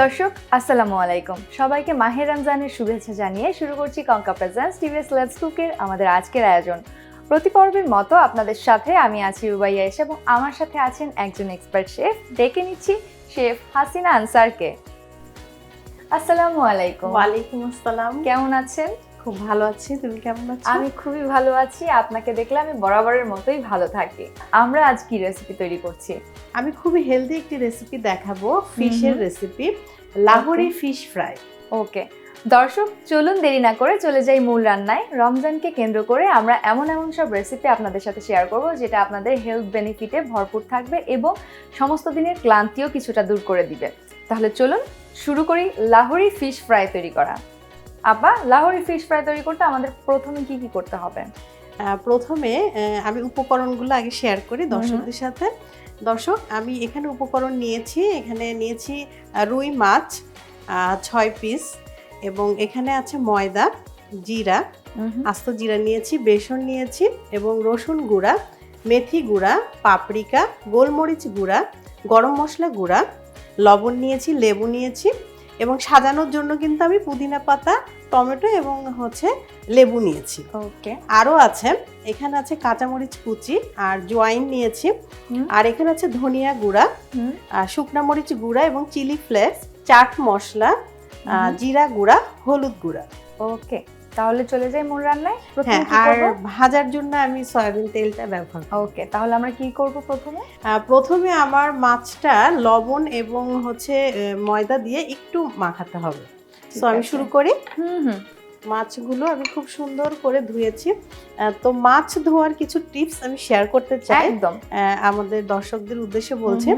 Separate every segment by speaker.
Speaker 1: দর্শক আসসালামু আলাইকুম। সবাইকে মাহের রমজানের শুভেচ্ছা জানিয়ে শুরু করছি কঙ্কা প্রেজেন্স টিভিএস লেটস কুকের আমাদের আজকের আয়োজন। প্রতি পর্বের মতো আপনাদের সাথে আমি আছি রুবাইয়া এসে এবং আমার সাথে আছেন একজন এক্সপার্ট শেফ ডেকে নিচ্ছি শেফ হাসিনা আনসারকে। আসসালামু আলাইকুম।
Speaker 2: ওয়ালাইকুম আসসালাম।
Speaker 1: কেমন আছেন?
Speaker 2: খুব ভালো আছি তুমি কেমন আছো?
Speaker 1: আমি খুবই ভালো আছি আপনাকে দেখলে আমি বরাবরের মতোই ভালো থাকি। আমরা আজ কি রেসিপি তৈরি করছি?
Speaker 2: আমি খুবই হেলদি একটি রেসিপি দেখাবো ফিশের recipe Lahori fish fry
Speaker 1: okay দর্শক চলুন দেরি না করে চলে যাই মূল রান্নায়। রমজানকে কেন্দ্র করে আমরা এমন এমন সব রেসিপি আপনাদের সাথে শেয়ার করব যেটা আপনাদের হেলথ বেনিফিটে ভরপুর থাকবে এবং সমস্ত দিনের ক্লান্তিও কিছুটা দূর করে দিবে। তাহলে চলুন শুরু করি লাহোরি ফিশ ফ্রাই তৈরি করা। আপা লাহোরি ফিশ ফ্রাই তৈরি করতে আমাদের প্রথমে কি কি করতে হবে?
Speaker 2: প্রথমে আমি উপকরণগুলো আগে শেয়ার করি দর্শকদের সাথে। দর্শক আমি এখানে উপকরণ নিয়েছি এখানে নিয়েছি রুই মাছ ছয় পিস এবং এখানে আছে ময়দা জিরা আস্ত জিরা নিয়েছি বেসন নিয়েছি এবং রসুন গুঁড়া মেথি গুঁড়া পাপরিকা গোলমরিচ গুঁড়া গরম মশলা গুঁড়া লবণ নিয়েছি লেবু নিয়েছি এবং সাজানোর জন্য কিন্তু আমি পুদিনা পাতা টমেটো এবং হচ্ছে লেবু নিয়েছি।
Speaker 1: ওকে।
Speaker 2: আরও আছে এখানে আছে কাঁচামরিচ কুচি আর জোয়াইন নিয়েছি। আর এখানে আছে ধনিয়া গুঁড়া আর শুকনা মরিচ গুঁড়া এবং চিলি ফ্লেক্স চাট মশলা জিরা গুঁড়া হলুদ গুঁড়া।
Speaker 1: ওকে। তাহলে চলে যাই মূল রান্নায়? প্রথমে
Speaker 2: হ্যাঁ আর ভাজার জন্য আমি সয়াবিন তেলটা ব্যবহার করি।
Speaker 1: ওকে তাহলে আমরা কি করব প্রথমে?
Speaker 2: প্রথমে আমার মাছটা লবণ এবং হচ্ছে ময়দা দিয়ে একটু মাখাতে হবে। তো আমি শুরু করি।
Speaker 1: হুম হুম।
Speaker 2: মাছগুলো আমি খুব সুন্দর করে ধুয়েছি। তো মাছ ধোয়ার কিছু টিপস আমি শেয়ার করতে চাই।
Speaker 1: একদম।
Speaker 2: আমাদের দর্শকদের উদ্দেশ্যে বলছি।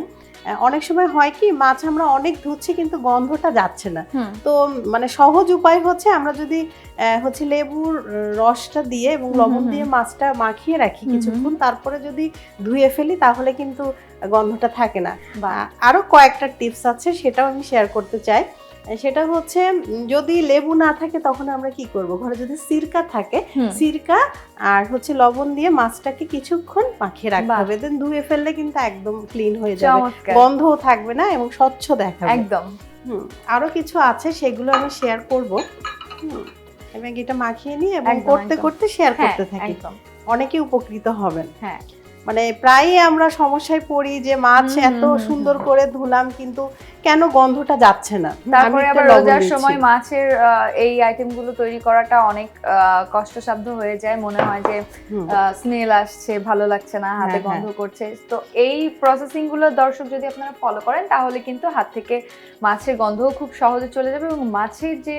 Speaker 2: অনেক সময় হয় কি মাছ আমরা অনেক ধুচ্ছি কিন্তু গন্ধটা যাচ্ছে না। তো মানে সহজ উপায় হচ্ছে আমরা যদি হচ্ছে লেবুর রসটা দিয়ে এবং লবণ দিয়ে মাছটা মাখিয়ে রাখি কিছুক্ষণ তারপরে যদি ধুয়ে ফেলি তাহলে কিন্তু গন্ধটা থাকে না।
Speaker 1: বা
Speaker 2: আরও কয়েকটা টিপস আছে সেটাও আমি শেয়ার করতে চাই। সেটা হচ্ছে যদি লেবু না থাকে তখন আমরা কি করব? ঘরে যদি সিরকা থাকে সিরকা আর হচ্ছে লবণ দিয়ে মাছটাকে কিছুক্ষণ মাখিয়ে রাখতে হবে। দেন ধুয়ে ফেললে কিন্তু একদম ক্লিন হয়ে যাবে। গন্ধও থাকবে না এবং স্বচ্ছ দেখাবে
Speaker 1: একদম।
Speaker 2: হুম, আরও কিছু আছে সেগুলো আমি শেয়ার করব। হুম, এবং এটা মাখিয়ে নিই এবং করতে করতে শেয়ার
Speaker 1: হ্যাঁ
Speaker 2: করতে থাকি।
Speaker 1: একদম।
Speaker 2: অনেকে উপকৃত হবেন।
Speaker 1: হ্যাঁ।
Speaker 2: মানে প্রায়ই আমরা সমস্যায় পড়ি যে মাছ এত সুন্দর করে ধুলাম কিন্তু কেন গন্ধটা যাচ্ছে না?
Speaker 1: তারপরে আবার রোজার সময় মাছের এই আইটেমগুলো তৈরি করাটা অনেক কষ্টসাধ্য হয়ে যায়। মনে হয় যে স্মেল আসছে ভালো লাগছে না হাতে
Speaker 2: হ্যাঁ,
Speaker 1: গন্ধ করছে। তো এই প্রসেসিংগুলো দর্শক যদি আপনারা ফলো করেন তাহলে কিন্তু হাত থেকে মাছের গন্ধও খুব সহজে চলে যাবে এবং মাছের যে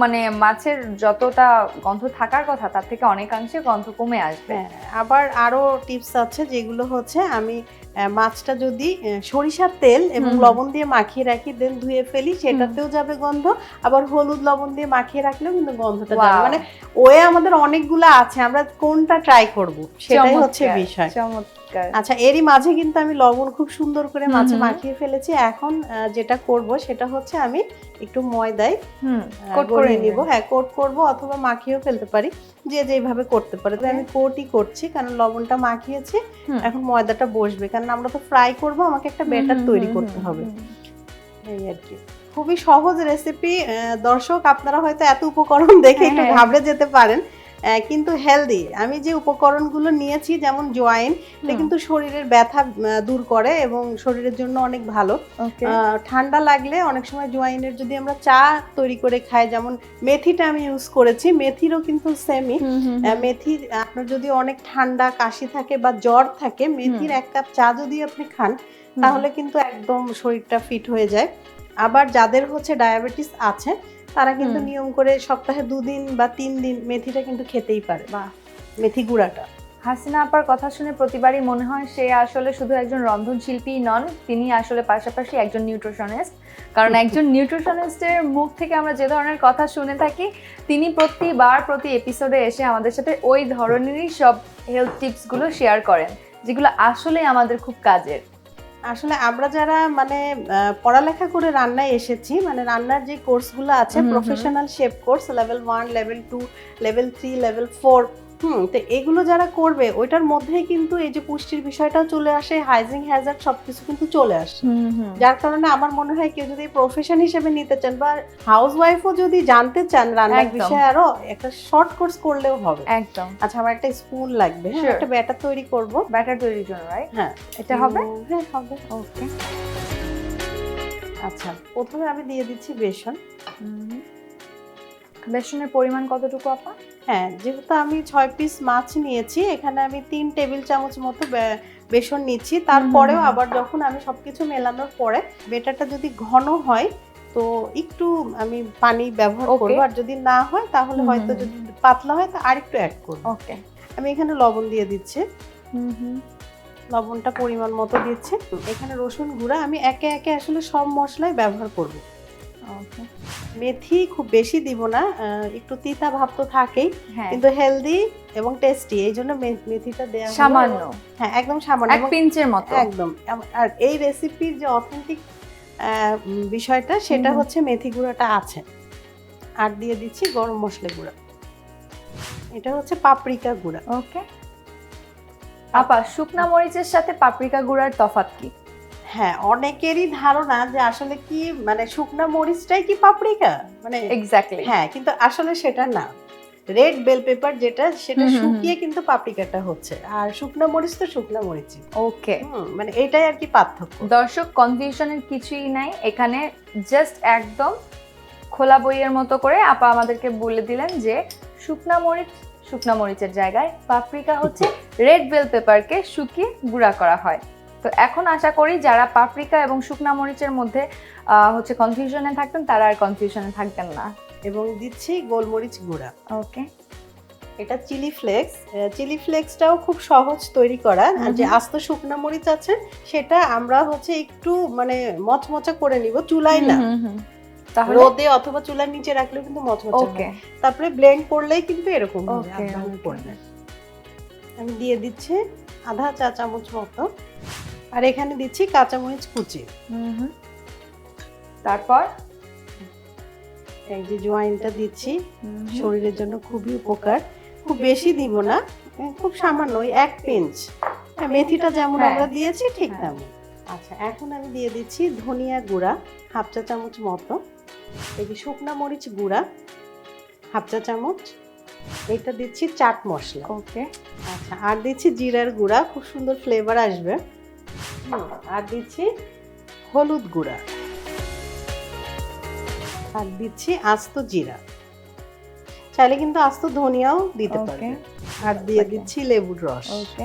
Speaker 1: মানে মাছের যতটা গন্ধ থাকার কথা তার থেকে অনেকাংশে গন্ধ কমে আসবে।
Speaker 2: হ্যাঁ, আবার আরও টিপস আছে যেগুলো হচ্ছে আমি মাছটা যদি সরিষার তেল এবং। লবণ দিয়ে মাখিয়ে রাখি দেন ধুয়ে ফেলি সেটাতেও যাবে গন্ধ। আবার হলুদ লবণ দিয়ে মাখিয়ে রাখলেও কিন্তু গন্ধটা যাবে। মানে ওয়ে আমাদের অনেকগুলো আছে আমরা কোনটা ট্রাই করব সেটাই হচ্ছে বিষয়।
Speaker 1: চমৎকার।
Speaker 2: আচ্ছা এরই মাঝে কিন্তু আমি লবণ খুব সুন্দর করে মাছে মাখিয়ে ফেলেছি। এখন যেটা করব সেটা হচ্ছে আমি একটু ময়দায়
Speaker 1: কোট করে
Speaker 2: নিব। হ্যাঁ কোট করব অথবা মাখিয়েও ফেলতে পারি। যে যেভাবে করতে পারে। তো আমি কোটই করছি কারণ লবণটা মাখিয়েছি এখন ময়দাটা বসবে। কারণ আমরা তো ফ্রাই করব আমাকে একটা ব্যাটার তৈরি করতে হবে। এই আর কি। খুবই সহজ রেসিপি দর্শক আপনারা হয়তো এত উপকরণ দেখে একটু
Speaker 1: হ্যাঁ।
Speaker 2: ঘাবড়ে যেতে পারেন। কিন্তু হেলদি আমি যে উপকরণগুলো নিয়েছি যেমন জোয়াইন এটা কিন্তু শরীরের ব্যথা দূর করে এবং শরীরের জন্য অনেক ভালো। ঠান্ডা লাগলে অনেক সময় জোয়াইনের যদি আমরা চা তৈরি করে খাই যেমন মেথিটা আমি ইউজ করেছি মেথিরও কিন্তু সেমই মেথির আপনার যদি অনেক ঠান্ডা কাশি থাকে বা জ্বর থাকে মেথির এক কাপ চা যদি আপনি খান তাহলে কিন্তু একদম শরীরটা ফিট হয়ে যায়। আবার যাদের হচ্ছে ডায়াবেটিস আছে তারা কিন্তু নিয়ম করে সপ্তাহে দুদিন বা তিন দিন মেথিটা কিন্তু খেতেই পারে
Speaker 1: বাহ
Speaker 2: মেথি গুঁড়াটা।
Speaker 1: হাসিনা আপার কথা শুনে প্রতিবারই মনে হয় সে আসলে শুধু একজন রন্ধন রন্ধনশিল্পী নন তিনি আসলে পাশাপাশি একজন নিউট্রিশনিস্ট। কারণ একজন নিউট্রিশনিস্টের মুখ থেকে আমরা যে ধরনের কথা শুনে থাকি তিনি প্রতিবার প্রতি এপিসোডে এসে আমাদের সাথে ওই ধরনেরই সব হেলথ টিপসগুলো শেয়ার করেন যেগুলো আসলে আমাদের খুব কাজের।
Speaker 2: আসলে আমরা যারা মানে পড়ালেখা করে রান্নায় এসেছি মানে রান্নার যে কোর্সগুলো আছে। Professional chef course level one level two level three level four hmm তো এগুলো যারা করবে ওইটার মধ্যেই কিন্তু এই যে পুষ্টির বিষয়টাও চলে আসে হাইজিং হ্যাজার্ড সবকিছু কিন্তু চলে আসে। যার কারণে আমার মনে হয় কেউ যদি প্রফেশন হিসেবে নিতে চান বা হাউস ওয়াইফও যদি জানতে চান রান্নার। বিষয়ে আরও একটা শর্ট কোর্স করলেও হবে।
Speaker 1: একদম।
Speaker 2: আচ্ছা আমার একটা স্পুন লাগবে হ্যাঁ একটা ব্যাটার তৈরি করব।
Speaker 1: ব্যাটার তৈরির জন্য রাইট
Speaker 2: হ্যাঁ।
Speaker 1: এটা হবে?
Speaker 2: হ্যাঁ হবে।
Speaker 1: ওকে
Speaker 2: আচ্ছা প্রথমে আমি দিয়ে দিচ্ছি বেসন।
Speaker 1: বেসনের পরিমাণ কতটুকু আপা?
Speaker 2: হ্যাঁ যেহেতু আমি ছয় পিস মাছ নিয়েছি এখানে আমি তিন টেবিল চামচ মতো বেসন নিচ্ছি। তারপরেও আবার যখন আমি সব কিছু মেলানোর পরে বেটারটা যদি ঘন হয় তো একটু আমি পানি ব্যবহার. করব। আর যদি না হয় তাহলে হয়তো যদি পাতলা হয় তা আরেকটু অ্যাড করব।
Speaker 1: ওকে
Speaker 2: আমি এখানে লবণ দিয়ে দিচ্ছি।
Speaker 1: হুম হুম।
Speaker 2: লবণটা পরিমাণ মতো দিচ্ছি। এখানে রসুন গুঁড়া আমি একে একে আসলে সব মশলাই ব্যবহার করব। মেথি খুব বেশি দিব না একটু তিতা ভাব তো থাকেই
Speaker 1: হ্যাঁ।
Speaker 2: কিন্তু হেলদি এবং টেস্টি এই জন্য মেথিটা দেওয়া
Speaker 1: সামান্য।
Speaker 2: হ্যাঁ একদম সামান্য।
Speaker 1: এক পিঞ্চের মতো।
Speaker 2: একদম। আর এই রেসিপির যে অথেন্টিক বিষয়টা সেটা হচ্ছে মেথি গুঁড়াটা আছে। আর দিয়ে দিচ্ছি গরম মশলা গুঁড়া। এটা হচ্ছে পাপরিকা গুঁড়া।
Speaker 1: ওকে আপা শুকনা মরিচের সাথে পাপরিকা গুঁড়ার তফাৎ কি?
Speaker 2: হ্যাঁ অনেকেরই ধারণা যে আসলে কি মানে শুকনা মরিচটাই কি পাপড়িকা? মানে
Speaker 1: এক্স্যাক্টলি
Speaker 2: হ্যাঁ কিন্তু আসলে সেটা না। রেড বেল পেপার যেটা সেটা শুকিয়ে কিন্তু পাপড়িকাটা হচ্ছে। আর শুকনা মরিচ তো শুকনা মরিচই।
Speaker 1: ওকে
Speaker 2: মানে এটাই আর কি পার্থক্য।
Speaker 1: দর্শক কনফিউশনের কিছুই নাই। এখানে জাস্ট একদম খোলা বইয়ের মতো করে আপা আমাদেরকে বলে দিলেন যে শুকনা মরিচ শুকনা মরিচের জায়গায় পাপড়িকা হচ্ছে রেড বেল পেপারকে শুকিয়ে গুঁড়া করা হয়। তো এখন আশা করি যারা পাপরিকা এবং শুকনা মরিচের মধ্যে হচ্ছে কনফিউশনে থাকতেন তারা আর কনফিউশনে থাকবেন না।
Speaker 2: এবং দিচ্ছি গোলমরিচ গুঁড়া।
Speaker 1: ওকে।
Speaker 2: এটা চিলি ফ্লেক্স। চিলি ফ্লেক্সটাও খুব সহজ তৈরি করা। আর যে। আস্ত শুকনা মরিচ আছে সেটা আমরা হচ্ছে একটু মানে মচমচা করে নিব চুলায় না। রোদে অথবা চুলার নিচে রাখলেও কিন্তু মচমচা
Speaker 1: ওকে।
Speaker 2: তারপরে ব্লেন্ড করলেই কিন্তু এরকম হবে আমি দিয়ে দিচ্ছি আধা চা চামচ মতো। আর এখানে দিচ্ছি কাঁচামরিচ কুচি।
Speaker 1: তারপর
Speaker 2: এই যে জোয়াইনটা দিচ্ছি শরীরের জন্য খুবই উপকার। খুব বেশি দিব না খুব সামান্য ওই এক পিঞ্চ। হ্যাঁ, মেথিটা যেমন
Speaker 1: হ্যাঁ।
Speaker 2: আমরা দিয়েছি ঠিক
Speaker 1: হ্যাঁ।
Speaker 2: তেমন। আচ্ছা এখন আমি দিয়ে দিচ্ছি ধনিয়া গুঁড়া হাফ চা চামচ মতো। এই যে শুকনা মরিচ গুঁড়া হাফ চা চামচ। এটা দিচ্ছি চাট মশলা।
Speaker 1: ওকে।
Speaker 2: আচ্ছা আর দিচ্ছি জিরার গুঁড়া খুব সুন্দর ফ্লেভার আসবে। আর দিচ্ছি হলুদ গুঁড়া। আর দিচ্ছি আস্ত জিরা। চাইলে কিন্তু আস্ত ধনিয়াও দিতে পারবে। আর দিয়ে দিচ্ছি লেবুর রস।
Speaker 1: ওকে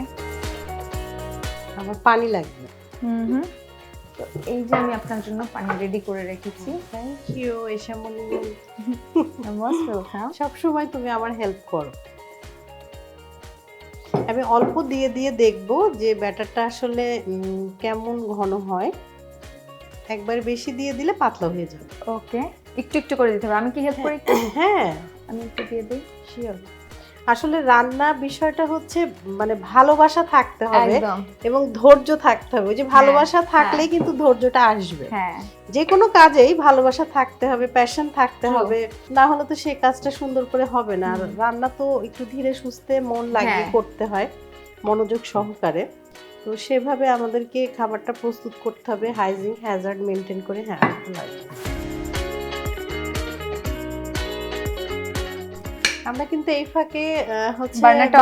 Speaker 2: আমার পানি লাগবে।
Speaker 1: হুম হুম। তো এই যে আমি আপনার জন্য পানি রেডি করে রেখেছি।
Speaker 2: থ্যাংক ইউ
Speaker 1: ওয়েলকাম
Speaker 2: সব সময় তুমি আমার হেল্প করো। আমি অল্প দিয়ে দিয়ে দেখব যে ব্যাটারটা আসলে কেমন ঘন হয়। একবার বেশি দিয়ে দিলে পাতলা হয়ে যাবে।
Speaker 1: ওকে একটু একটু করে দিতে হবে। আমি কি হেল্প করি
Speaker 2: হ্যাঁ।
Speaker 1: আমি একটু দিয়ে দিই।
Speaker 2: শিওর আসলে রান্না বিষয়টা হচ্ছে মানে ভালোবাসা থাকতে হবে এবং ধৈর্য থাকতে হবে। যে ভালোবাসা থাকলেই
Speaker 1: হ্যাঁ।
Speaker 2: কিন্তু ধৈর্যটা আসবে।
Speaker 1: হ্যাঁ।
Speaker 2: যে কোনো কাজেই ভালোবাসা থাকতে হবে প্যাশন থাকতে হবে। না হলে তো সেই কাজটা সুন্দর করে হবে না। আর রান্না তো একটু ধীরে সুস্থে মন লাগিয়ে
Speaker 1: হ্যাঁ।
Speaker 2: করতে হয় মনোযোগ সহকারে। তো সেভাবে আমাদেরকে খাবারটা প্রস্তুত করতে হবে। হাইজিন হ্যাজার্ড মেনটেন করে হ্যাঁ আমরা কিন্তু এই ফাঁকে হচ্ছে
Speaker 1: বার্নারটা?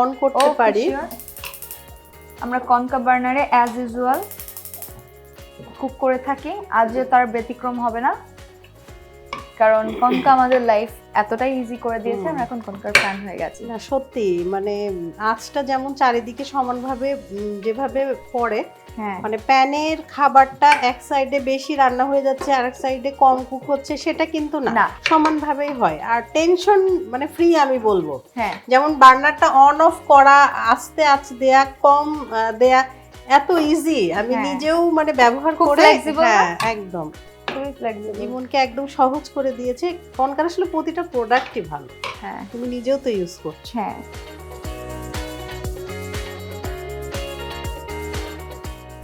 Speaker 2: অন করতে পারি।
Speaker 1: আমরা কনকা বার্নারে অ্যাজ ইউজুয়াল কুক করে থাকি। আজও তার ব্যতিক্রম হবে না। কারণ কনকা আমাদের লাইফ এতটাই ইজি করে দিয়েছে আমরা এখন কনকার ফ্যান হয়ে গেছি।
Speaker 2: না সত্যি মানে আঁচটা যেমন চারিদিকে সমানভাবে যেভাবে পড়ে
Speaker 1: হ্যাঁ।
Speaker 2: মানে প্যানের খাবারটা এক সাইডে বেশি রান্না হয়ে যাচ্ছে আর এক সাইডে কম কুক হচ্ছে সেটা কিন্তু না। সমানভাবেই হয়। আর টেনশন মানে ফ্রি আমি বলব।
Speaker 1: হ্যাঁ।
Speaker 2: যেমন বার্নারটা অন অফ করা আস্তে আস্তে দেয়া কম দেয়া এত ইজি আমি
Speaker 1: হ্যাঁ।
Speaker 2: নিজেও মানে ব্যবহার করে হ্যাঁ একদম।
Speaker 1: ফ্লেক্সিবল
Speaker 2: জীবনকে একদম সহজ করে দিয়েছে। কনকার আসলে প্রতিটা প্রোডাক্টই ভালো।
Speaker 1: হ্যাঁ।
Speaker 2: তুমি নিজেও তো ইউজ করছ।
Speaker 1: হ্যাঁ।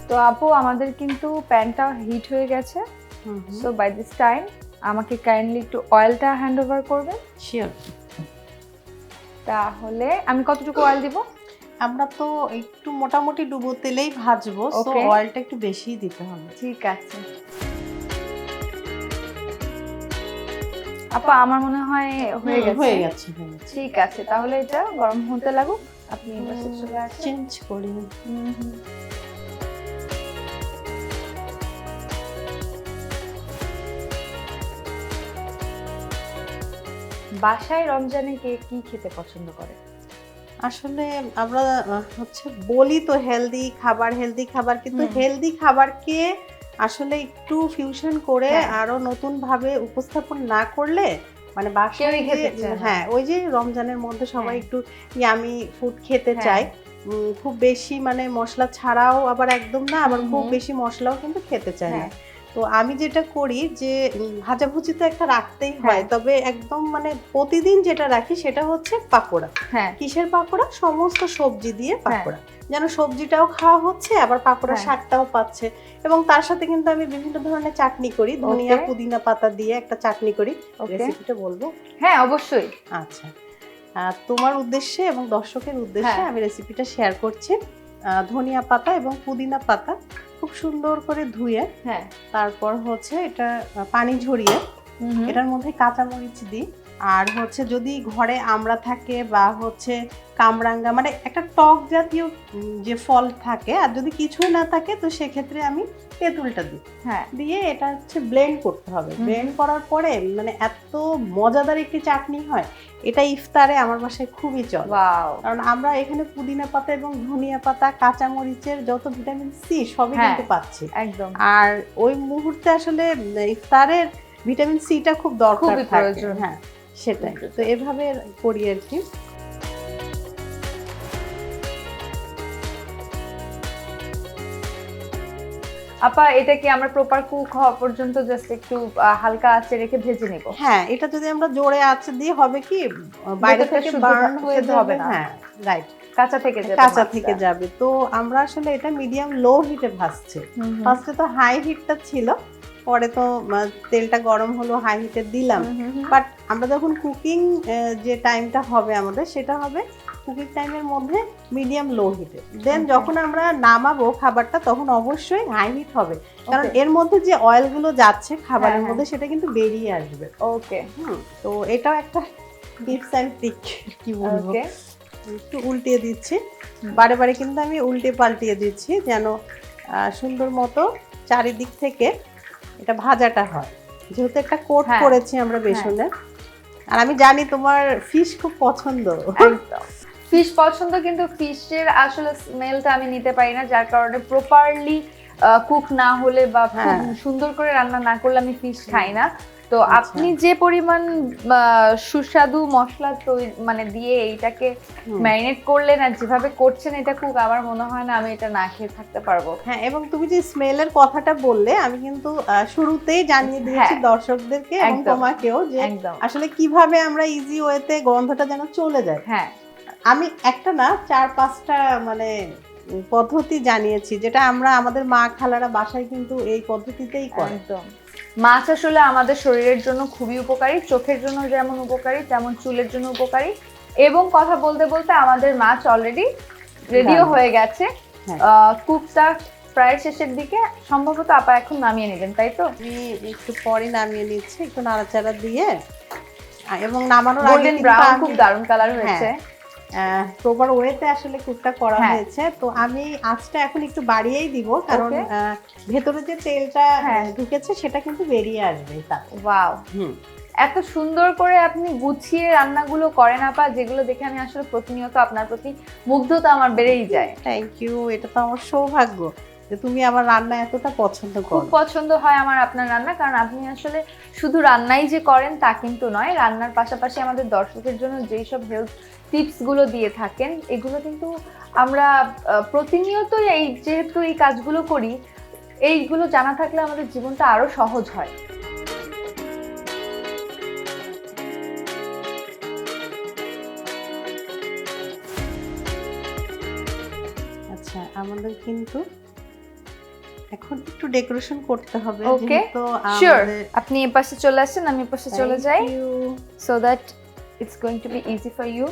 Speaker 1: তো আপু আমাদের কিন্তু প্যানটা হিট হয়ে গেছে। সো বাই দিস টাইম আমাকে কাইন্ডলি একটু অয়েলটা হ্যান্ড ওভার করবেন।
Speaker 2: শিওর
Speaker 1: তাহলে আমি কতটুকু অয়েল দিব?
Speaker 2: আমরা তো একটু মোটামুটি ডুবো তেলেই ভাজবো। তো অয়েলটা একটু বেশি দিতে হবে।
Speaker 1: ঠিক আছে। আপা আমার মনে হয় হয়ে গেছে।
Speaker 2: হয়ে গেছে।
Speaker 1: ঠিক আছে তাহলে এটা গরম হতে লাগুক আপনি
Speaker 2: চেঞ্জ করি।
Speaker 1: বাসায় রমজানে কে কি খেতে পছন্দ করে?
Speaker 2: আসলে আমরা হচ্ছে বলি তো হেলদি খাবার হেলদি খাবার কিন্তু। হেলদি খাবারকে আসলে একটু ফিউশন করে
Speaker 1: হ্যাঁ।
Speaker 2: আরও নতুন ভাবে উপস্থাপন না করলে মানে বাসায় হ্যাঁ ওই যে রমজানের মধ্যে সবাই
Speaker 1: হ্যাঁ।
Speaker 2: একটু ইয়ামি ফুড খেতে
Speaker 1: চাই
Speaker 2: চায়। উম, খুব বেশি মানে মশলা ছাড়াও আবার একদম না আবার খুব বেশি মশলাও কিন্তু খেতে চায় না।
Speaker 1: হ্যাঁ।
Speaker 2: তো আমি যেটা করি যে ভাজাভুজি তো একটা রাখতেই হয়
Speaker 1: হ্যাঁ।
Speaker 2: তবে একদম মানে প্রতিদিন যেটা রাখি সেটা হচ্ছে পাকোড়া।
Speaker 1: হ্যাঁ।
Speaker 2: কিসের পাকোড়া? সমস্ত সবজি দিয়ে পাকোড়া। যেন সবজিটাও খাওয়া হচ্ছে আবার পাকোড়া
Speaker 1: হ্যাঁ।
Speaker 2: শাকটাও পাচ্ছে। এবং তার সাথে কিন্তু আমি বিভিন্ন ধরনের চাটনি করি ধনিয়া পুদিনা পাতা দিয়ে একটা চাটনি করি। রেসিপিটা বলব?
Speaker 1: হ্যাঁ অবশ্যই।
Speaker 2: আচ্ছা। তোমার উদ্দেশ্যে এবং দর্শকের উদ্দেশ্যে
Speaker 1: হ্যাঁ।
Speaker 2: আমি রেসিপিটা শেয়ার করছি। ধনিয়া পাতা এবং পুদিনা পাতা খুব সুন্দর করে ধুয়ে
Speaker 1: হ্যাঁ
Speaker 2: তারপর হচ্ছে এটা পানি ঝরিয়ে। এটার মধ্যে কাঁচামরিচ দিই আর হচ্ছে যদি ঘরে আমরা থাকে বা হচ্ছে কামরাঙ্গা মানে একটা টক জাতীয় যে ফল থাকে আর যদি কিছুই না থাকে তো সেক্ষেত্রে আমি তেঁতুলটা দিই।
Speaker 1: হ্যাঁ।
Speaker 2: দিয়ে এটা হচ্ছে ব্লেন্ড করতে হবে। ব্লেন্ড করার পরে মানে এত মজাদার একটি চাটনি হয় এটা ইফতারে আমার বাসায় খুবই চলে। কারণ আমরা এখানে পুদিনা পাতা এবং ধনিয়া পাতা কাঁচামরিচের যত ভিটামিন সি সবই
Speaker 1: হ্যাঁ।
Speaker 2: কিন্তু পাচ্ছি।
Speaker 1: একদম।
Speaker 2: আর ওই মুহূর্তে আসলে ইফতারের ভিটামিন সিটা খুব দরকার থাকে। হ্যাঁ সেটাই। তো এভাবে করি আর কি।
Speaker 1: আপা এটা কি আমরা প্রপার কুক হওয়া পর্যন্ত জাস্ট একটু হালকা আঁচে রেখে ভেজে নিব।
Speaker 2: হ্যাঁ এটা যদি আমরা জোরে আঁচে দিয়ে হবে কি বাইরে থেকে বার্ন হয়ে যাবে
Speaker 1: হবে না।
Speaker 2: হ্যাঁ রাইট
Speaker 1: কাঁচা থেকে যাবে
Speaker 2: কাঁচা থেকে যাবে। তো আমরা আসলে এটা মিডিয়াম লো হিটে ভাজছি। ফার্স্টে তো হাই হিটটা ছিল পরে তো তেলটা গরম হলো হাই হিটে দিলাম। বাট আমরা যখন কুকিং যে টাইমটা হবে আমাদের সেটা হবে কুকিং টাইমের মধ্যে মিডিয়াম লো হিটে দেন যখন আমরা নামাবো খাবারটা তখন অবশ্যই হাই হিট হবে। কারণ এর মধ্যে যে অয়েলগুলো যাচ্ছে খাবারের
Speaker 1: হ্যাঁ,
Speaker 2: মধ্যে সেটা কিন্তু বেরিয়ে আসবে।
Speaker 1: ওকে
Speaker 2: হুম তো এটাও একটা টিপস অ্যান্ড ট্রিক কি বলব? একটু উল্টিয়ে দিচ্ছি। বারে বারে কিন্তু আমি উল্টে পাল্টিয়ে দিচ্ছি যেন সুন্দর মতো চারিদিক থেকে এটা ভাজাটা হয়। যেহেতু একটা কোট
Speaker 1: হ্যাঁ।
Speaker 2: করেছি আমরা বেসনে। আর আমি জানি তোমার ফিশ খুব পছন্দ।
Speaker 1: ফিশ পছন্দ কিন্তু ফিশের আসলে স্মেলটা আমি নিতে পারি না। যার কারণে প্রপারলি কুক না হলে বা
Speaker 2: হ্যাঁ।
Speaker 1: সুন্দর করে রান্না না করলে আমি ফিশ খাই না। তো
Speaker 2: আচ্ছা।
Speaker 1: আপনি যে পরিমাণ সুস্বাদু মশলা মানে দিয়ে এইটাকে ম্যারিনেট করলেন আর যেভাবে করছেন এটা খুব আমার মনে হয় না আমি এটা না খেয়ে থাকতে পারব।
Speaker 2: হ্যাঁ এবং তুমি যে স্মেলের কথাটা বললে আমি কিন্তু শুরুতেই জানিয়ে দিয়েছি
Speaker 1: হ্যাঁ।
Speaker 2: দর্শকদেরকে এবং। তোমাকেও যে আসলে কীভাবে আমরা ইজি ওয়েতে গন্ধটা যেন চলে যায়।
Speaker 1: হ্যাঁ।
Speaker 2: আমি একটা না চার পাঁচটা মানে পদ্ধতি জানিয়েছি যেটা আমরা আমাদের মা খালারা বাসায় কিন্তু এই পদ্ধতিতেই করে।
Speaker 1: একদম। মাছ আসলে আমাদের শরীরের জন্য খুবই উপকারী চোখের জন্য যেমন উপকারী তেমন চুলের জন্য উপকারী। এবং কথা বলতে বলতে আমাদের মাছ অলরেডি রেডিও হয়ে। গেছে।
Speaker 2: হ্যাঁ।
Speaker 1: কুকটা প্রায় শেষের দিকে সম্ভবত আপা এখন নামিয়ে নেবেন তাই তো?
Speaker 2: একটু পরে নামিয়ে নিচ্ছি একটু নাড়াচাড়া দিয়ে। এবং নামানোর আগে
Speaker 1: ব্রাউন খুব দারুণ কালার হয়েছে।
Speaker 2: প্রপার ওয়েতে আসলে কুকটা করা
Speaker 1: হ্যাঁ।
Speaker 2: হয়েছে। তো আমি আঁচটা এখন একটু বাড়িয়েই দিব কারণ ভেতরে যে তেলটা
Speaker 1: হ্যাঁ।
Speaker 2: ঢুকেছে সেটা কিন্তু বেরিয়ে আসবে তাতে
Speaker 1: ওয়াও।
Speaker 2: হুম।
Speaker 1: এত সুন্দর করে আপনি গুছিয়ে রান্নাগুলো করেন আপা যেগুলো দেখে আমি আসলে প্রতিনিয়ত আপনার প্রতি মুগ্ধতা আমার বেড়েই যায়।
Speaker 2: থ্যাংক ইউ এটা তো আমার সৌভাগ্য যে তুমি আমার রান্না এতটা পছন্দ করো।
Speaker 1: খুব পছন্দ হয় আমার আপনার রান্না কারণ আপনি আসলে শুধু রান্নাই যে করেন তা কিন্তু নয় রান্নার পাশাপাশি আমাদের দর্শকের জন্য যেই সব হেলথ টিপসগুলো দিয়ে থাকেন এগুলো কিন্তু আমরা প্রতিনিয়তই এই যেহেতু এই কাজগুলো করি এইগুলো জানা থাকলে আমাদের জীবনটা আরও সহজ হয়।
Speaker 2: আচ্ছা আমাদের কিন্তু এখন একটু ডেকোরেশন করতে হবে ওকে
Speaker 1: শিওর আপনি এ পাশে চলে আসেন আমি এ পাশে চলে যাই। So that it's going to be easy for you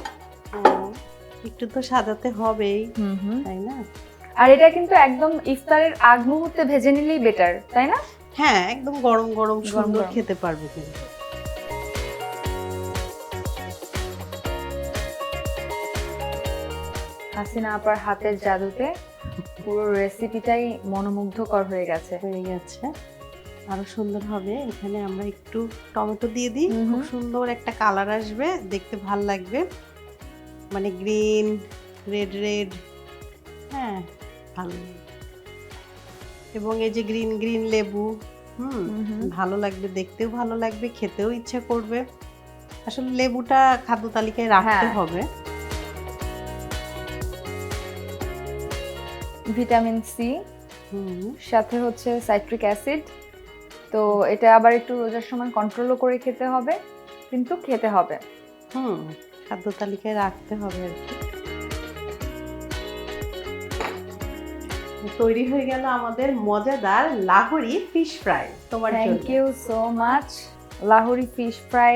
Speaker 2: একটু তো সাজাতে হবেই তাই না?
Speaker 1: আর এটা কিন্তু একদম ইফতারের আগ মুহূর্তে ভেজে নিলেই বেটার তাই না?
Speaker 2: হ্যাঁ একদম গরম গরম সুন্দর খেতে পারবে কিন্তু।
Speaker 1: হাসিনা আপার হাতের জাদুতে পুরো রেসিপিটাই মনোমুগ্ধকর হয়ে গেছে।
Speaker 2: হয়ে গেছে। আরও সুন্দর হবে। এখানে আমরা একটু টমেটো দিয়ে দিই। খুব সুন্দর একটা কালার আসবে। দেখতে ভালো লাগবে। মানে গ্রিন রেড রেড হ্যাঁ ভালো। এবং এই যে গ্রিন গ্রিন লেবু হুম। ভালো লাগবে দেখতেও ভালো লাগবে খেতেও ইচ্ছা করবে। আসলে লেবুটা খাদ্য তালিকায় রাখতে
Speaker 1: হ্যাঁ।
Speaker 2: হবে।
Speaker 1: Vitamin C
Speaker 2: hmm.
Speaker 1: সাথে হচ্ছে সাইট্রিক অ্যাসিড। তো এটা আবার একটু রোজার সময় কন্ট্রোলও করে খেতে হবে কিন্তু খেতে হবে।
Speaker 2: হুম। খাদ্য তালিকায় রাখতে হবে আর কি। তৈরি হয়ে গেল আমাদের মজাদার লাহোরি ফিশ ফ্রাই। তোমার
Speaker 1: thank you so much Lahori fish fry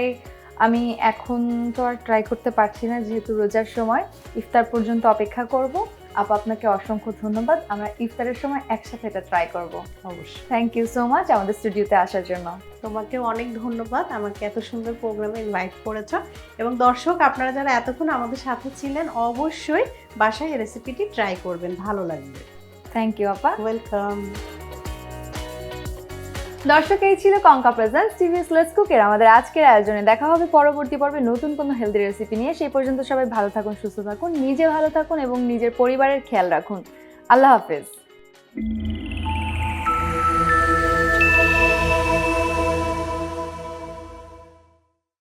Speaker 1: আমি এখন তো আর ট্রাই করতে পারছি না যেহেতু রোজার সময়। ইফতার পর্যন্ত অপেক্ষা করব। আপা আপনাকে অসংখ্য ধন্যবাদ। আমরা ইফতারের সময় একসাথে এটা ট্রাই করব।
Speaker 2: অবশ্যই।
Speaker 1: থ্যাংক ইউ সো মাচ আমাদের স্টুডিওতে আসার জন্য।
Speaker 2: তোমাকে অনেক ধন্যবাদ। আমাকে এত সুন্দর প্রোগ্রামে ইনভাইট করেছ। এবং দর্শক আপনারা যারা এতক্ষণ আমাদের সাথে ছিলেন অবশ্যই বাসায় রেসিপিটি ট্রাই করবেন। ভালো লাগবে।
Speaker 1: থ্যাংক ইউ আপা।
Speaker 2: ওয়েলকাম
Speaker 1: দর্শক, এই ছিল কঙ্কা প্রেজেন্ট টিভিএস লেটস কুকের আমাদের আজকের আয়োজনে। দেখা হবে পরবর্তী পর্বে নতুন কোনো হেলদি রেসিপি নিয়ে। সেই পর্যন্ত সবাই ভালো থাকুন, সুস্থ থাকুন, নিজে ভালো থাকুন এবং নিজের পরিবারের খেয়াল রাখুন। আল্লাহ হাফেজ।